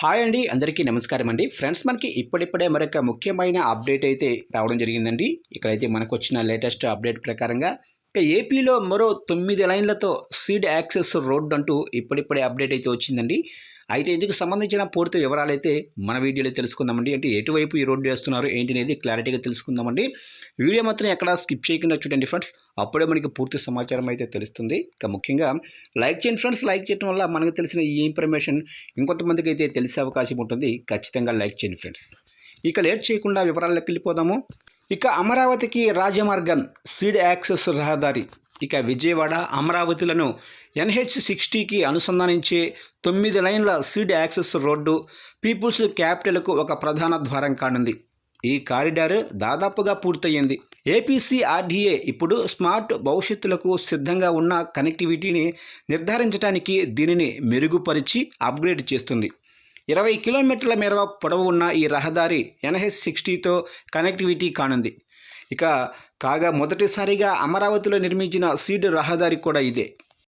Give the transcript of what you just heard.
Hi అండి అందరికీ నమస్కారం అండి. ఫ్రెండ్స్ మనకి ఇప్పుడిప్పుడే మరొక ముఖ్యమైన అప్డేట్ అయితే రావడం జరిగిందండి. ఇక్కడైతే మనకు వచ్చిన లేటెస్ట్ అప్డేట్ ప్రకారంగా ఏపీలో మరో తొమ్మిది లైన్లతో సీడ్ యాక్సెస్ రోడ్ అంటూ ఇప్పుడిప్పుడే అప్డేట్ అయితే వచ్చిందండి. అయితే ఇందుకు సంబంధించిన పూర్తి వివరాలు అయితే మన వీడియోలో తెలుసుకుందామండి. అంటే ఎటువైపు ఈ రోడ్డు వేస్తున్నారు ఏంటి అనేది క్లారిటీగా తెలుసుకుందామండి. వీడియో మాత్రం ఎక్కడ స్కిప్ చేయకుండా చూడండి ఫ్రెండ్స్. అప్పుడే మనకి పూర్తి సమాచారం అయితే తెలుస్తుంది. ఇక ముఖ్యంగా లైక్ చేయండి ఫ్రెండ్స్. లైక్ చేయడం వల్ల మనకు తెలిసిన ఈ ఇన్ఫర్మేషన్ ఇంకొంతమందికి అయితే తెలిసే అవకాశం ఉంటుంది. ఖచ్చితంగా లైక్ చేయండి ఫ్రెండ్స్. ఇక లేట్ చేయకుండా వివరాల్లోకి వెళ్ళిపోదాము. ఇక అమరావతికి రాజమార్గం సీడ్ యాక్సెస్ రహదారి. ఇక విజయవాడ అమరావతిలను ఎన్హెచ్ సిక్స్టీకి అనుసంధానించే తొమ్మిది లైన్ల సీడ్ యాక్సెస్ రోడ్డు పీపుల్స్ క్యాపిటల్కు ఒక ప్రధాన ద్వారం కానుంది. ఈ కారిడార్ దాదాపుగా పూర్తయింది ఏపీసీఆర్డీఏ ఇప్పుడు స్మార్ట్ భవిష్యత్తులకు సిద్ధంగా ఉన్న కనెక్టివిటీని నిర్ధారించడానికి దీనిని మెరుగుపరిచి అప్గ్రేడ్ చేస్తుంది. ఇరవై కిలోమీటర్ల మేర పొడవు ఉన్న ఈ రహదారి ఎన్హెచ్ సిక్స్టీతో కనెక్టివిటీ కానుంది. ఇక కాగా మొదటిసారిగా అమరావతిలో నిర్మించిన సీడ్ రహదారి కూడా ఇదే.